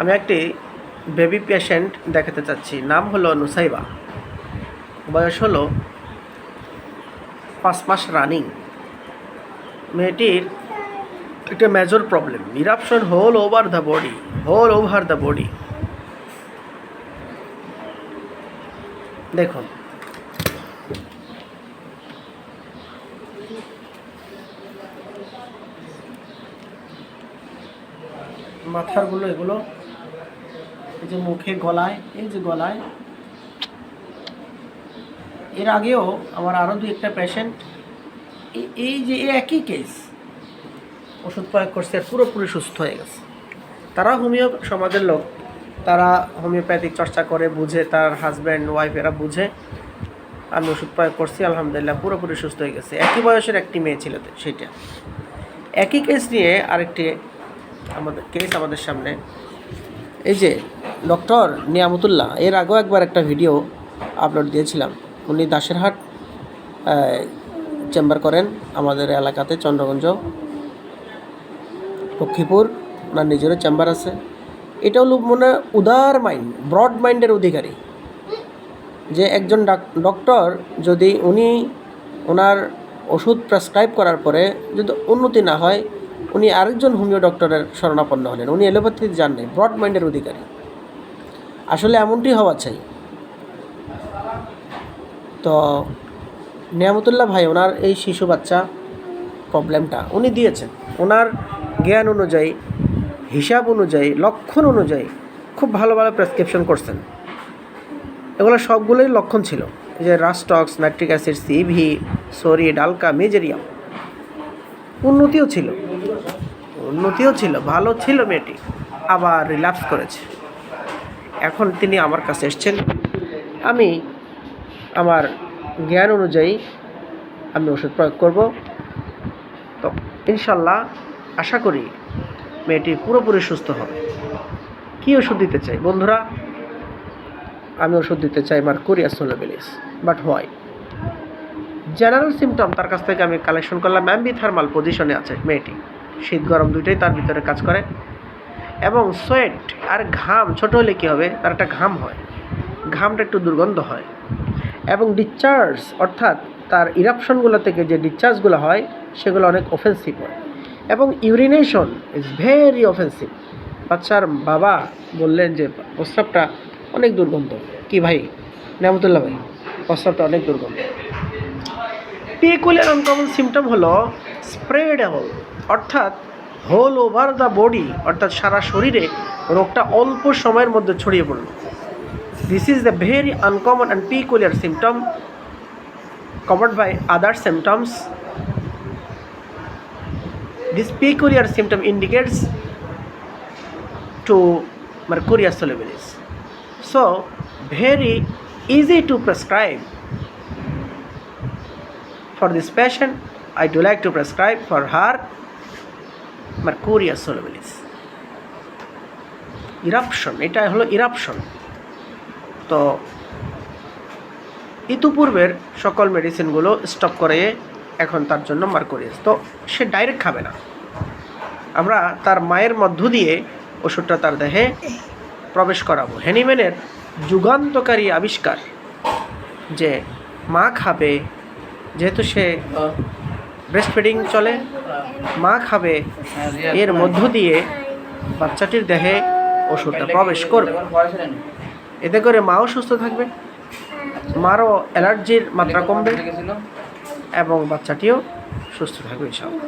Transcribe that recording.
আমি একটি baby patient দেখাতে চাচ্ছি। নাম হলো নুসাইবা। বয়স হলো পাঁচ মাস রানিং মেয়েটির একটা major problem eruption whole over the body whole over the body দেখুন। মাথারগুলো এগুলো এই যে মুখে গলায়, এই যে গলায়। এর আগেও আমার আরও দু একটা পেশেন্ট এই যে একই কেস ওষুধ প্রয়োগ করছে আর পুরোপুরি সুস্থ হয়ে গেছে। তারা হোমিও সমাজের লোক, তারা হোমিওপ্যাথিক চর্চা করে, বুঝে তার হাজব্যান্ড ওয়াইফ এরা বুঝে, আমি ওষুধ প্রয়োগ করছি, আলহামদুলিল্লাহ পুরোপুরি সুস্থ হয়ে গেছে। একই বয়সের একটি মেয়ে ছিল সেটা। একই কেস নিয়ে আরেকটি আমাদের কেস আমাদের সামনে এই যে ডক্টর নিয়ামতুল্লাহ, এর আগেও একবার একটা ভিডিও আপলোড দিয়েছিলাম। উনি দাসেরহাট চেম্বার করেন আমাদের এলাকাতে, চন্দ্রগঞ্জ। লক্ষ্মীপুর, ওনার নিজেরও চেম্বার আছে। এটা হলো মনে উদার মাইন্ড, ব্রড মাইন্ডের অধিকারী। যে একজন ডক্টর যদি উনি ওনার ওষুধ প্রেসক্রাইব করার পরে যদি উন্নতি না হয় উনি আরেকজন হোমিও ডক্টরের শরণাপন্ন হলেন। উনি এলোপ্যাথিতে যান নাই ব্রড মাইন্ডের অধিকারী। আসলে এমনটি হওয়া চাই। তো নিয়ামতুল্লাহ ভাই, ওনার এই শিশু বাচ্চা প্রবলেমটা উনি দিয়েছেন। ওনার জ্ঞান অনুযায়ী, হিসাব অনুযায়ী, লক্ষণ অনুযায়ী খুব ভালো ভালো প্রেসক্রিপশন করছেন। এগুলো সবগুলোই লক্ষণ ছিল। এই যে রাস্টক্স, নাইট্রিক অ্যাসিড, সিভি সরি ডালকা মেজেরিয়াম। উন্নতিও ছিল। উন্নতিও ছিল, ভালো ছিল মেয়েটি, আবার রিল্যাপস করেছে। এখন তিনি আমার কাছে এসছেন। আমি আমার জ্ঞান অনুযায়ী আমি ওষুধ প্রয়োগ করব। তো ইনশাল্লাহ আশা করি মেয়েটি পুরোপুরি সুস্থ হবে। কী ওষুধ দিতে চাই? বন্ধুরা, আমি ওষুধ দিতে চাই আমার কোরিয়া সোলোবিলিস বাট হোয়াই জেনারেল সিমটম তার কাছ থেকে আমি কালেকশন করলাম। ম্যাম্বি থার্মাল পজিশনে আছে মেয়েটি। শীত গরম দুইটাই তার ভিতরে কাজ করে। এবং সোয়েট আর ঘাম, ছোট হলে কী হবে? তার একটা ঘাম হয়। ঘামটা একটু দুর্গন্ধ হয়। এবং ডিসচার্জ অর্থাৎ তার ইরাপশনগুলো থেকে যে ডিসচার্জগুলো হয়, সেগুলো অনেক অফেন্সিভ হয়। এবং ইউরিনেশন ইজ ভেরি অফেন্সিভ বাচ্চার বাবা বললেন যে, প্রস্রাবটা অনেক দুর্গন্ধ। কি ভাই? নেমতুল্লাহ ভাই, প্রস্রাবটা অনেক দুর্গন্ধ। পিকুলের আনকমন সিমটম হলো স্প্রেডেবল অর্থাৎ হোল ওভার দ্য বডি অর্থাৎ সারা শরীরে রোগটা অল্প সময়ের মধ্যে ছড়িয়ে পড়ল। This is the very uncommon and peculiar symptom covered by other symptoms this peculiar symptom indicates to mercurius solubilis so very easy to prescribe for this patient I do like to prescribe for her mercurial solubilis eruption এটা হলো eruption তো ইতিপূর্বের সকল মেডিসিনগুলো stop করে এখন তার জন্য মার্কোরিয়াস তো সে ডাইরেক্ট খাবে না। আমরা তার মায়ের মধ্য দিয়ে ওষুধটা তার দেহে প্রবেশ করাবো। হ্যানিম্যানের যুগান্তকারী আবিষ্কার যে মা খাবে, যেহেতু সে ব্রেস্ট ফিডিং চলে। মা খাবে, এর মধ্য দিয়ে বাচ্চাটির দেহে ওষুধটা প্রবেশ করবে। এতে করে মাও সুস্থ থাকবে, মারও অ্যালার্জির মাত্রা কমবে এবং বাচ্চাটিও সুস্থ থাকবে, ইনশাআল্লাহ।